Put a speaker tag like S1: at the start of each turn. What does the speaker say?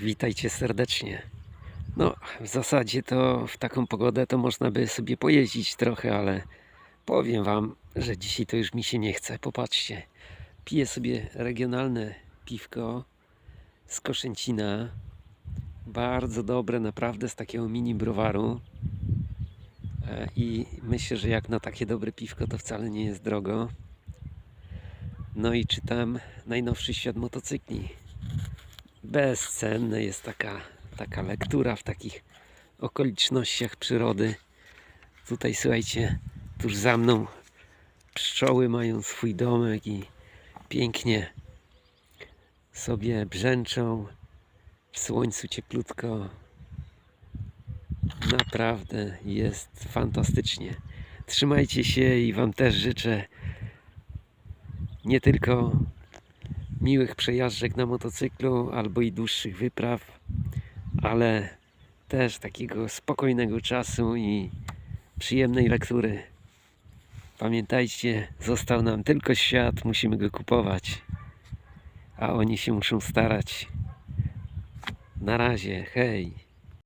S1: Witajcie serdecznie. No, w zasadzie to w taką pogodę to można by sobie pojeździć trochę, ale powiem Wam, że dzisiaj to już mi się nie chce. Popatrzcie, piję sobie regionalne piwko z Koszęcina. Bardzo dobre, naprawdę z takiego mini browaru. E, I myślę, że jak na takie dobre piwko to wcale nie jest drogo. No i czytam najnowszy świat motocykli bezcenne jest taka, taka lektura w takich okolicznościach przyrody. Tutaj słuchajcie, tuż za mną pszczoły mają swój domek i pięknie sobie brzęczą w słońcu cieplutko. Naprawdę jest fantastycznie. Trzymajcie się i Wam też życzę nie tylko miłych przejażdżek na motocyklu albo i dłuższych wypraw, ale też takiego spokojnego czasu i przyjemnej lektury. Pamiętajcie, został nam tylko świat, musimy go kupować, a oni się muszą starać. Na razie, hej.